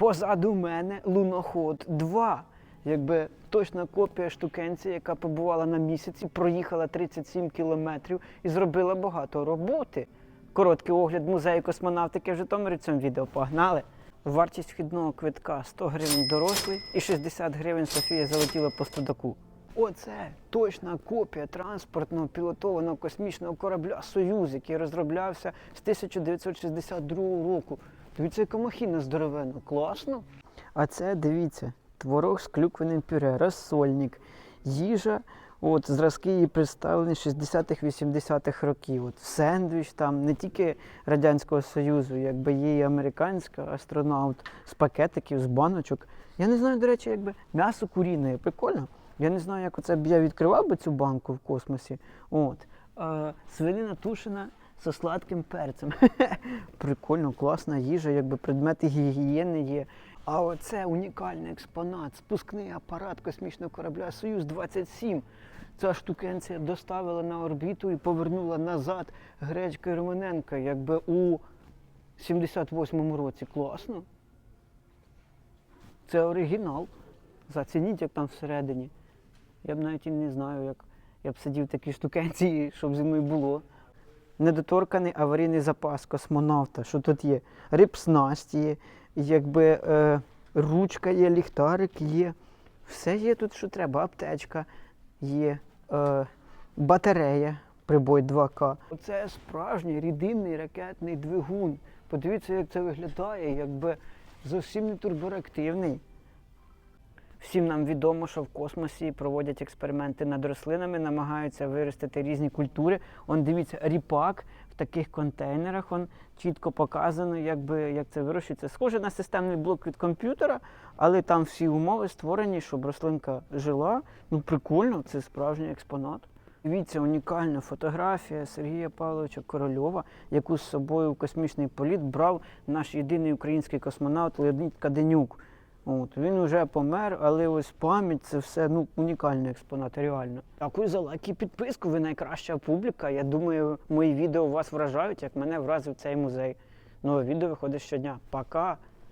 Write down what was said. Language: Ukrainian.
Позаду мене луноход 2. Якби точна копія штукенції, яка побувала на місяці, проїхала 37 кілометрів і зробила багато роботи. Короткий огляд музею космонавтики в Житомирі цьому відео погнали. Вартість вхідного квитка 100 гривень дорослий і 60 гривень Софія залетіла по студаку. Оце точна копія транспортного пілотованого космічного корабля Союз, який розроблявся з 1962 року. Дивіться, яка махіна здоровенна, класно. А це дивіться, творог з клюквеним пюре, розсольник, їжа. От зразки її представлені 60-х, 80-х років. От сендвіч там не тільки Радянського Союзу, якби є і американська астронавт з пакетиків, з баночок. Я не знаю, до речі, якби м'ясо куріне, прикольно. Я не знаю, як оце б я відкривав би цю банку в космосі. От. Свинина тушена зі сладким перцем. Прикольно, класна їжа, якби предмети гігієни є. А оце унікальний експонат, спускний апарат космічного корабля Союз 27. Ця штукенція доставила на орбіту і повернула назад гречка Романенка, якби у 78-му році. Класно. Це оригінал. Зацініть, як там всередині. Я б навіть і не знаю, як я б сидів в такій штукенції, щоб зі мною було. Недоторканий аварійний запас космонавта. Що тут є? Рибснасть є, якби е, ручка є, ліхтарик є. Все є тут, що треба. Аптечка є, е, батарея, прибой 2К. Оце справжній рідинний ракетний двигун. Подивіться, як це виглядає, якби зовсім не турбореактивний. Всім нам відомо, що в космосі проводять експерименти над рослинами, намагаються виростити різні культури. Он дивіться, ріпак в таких контейнерах. Он чітко показано, якби, як це вирощується. Схоже на системний блок від комп'ютера, але там всі умови створені, щоб рослинка жила. Ну прикольно, це справжній експонат. Дивіться, унікальна фотографія Сергія Павловича Корольова, яку з собою в космічний політ брав наш єдиний український космонавт Леонід Каденюк. От, він вже помер, але ось пам'ять це все ну, унікальний експонат, реально. Дякую за лайк і підписку. Ви найкраща публіка. Я думаю, мої відео вас вражають, як мене вразив цей музей. Нове відео виходить щодня. Пока!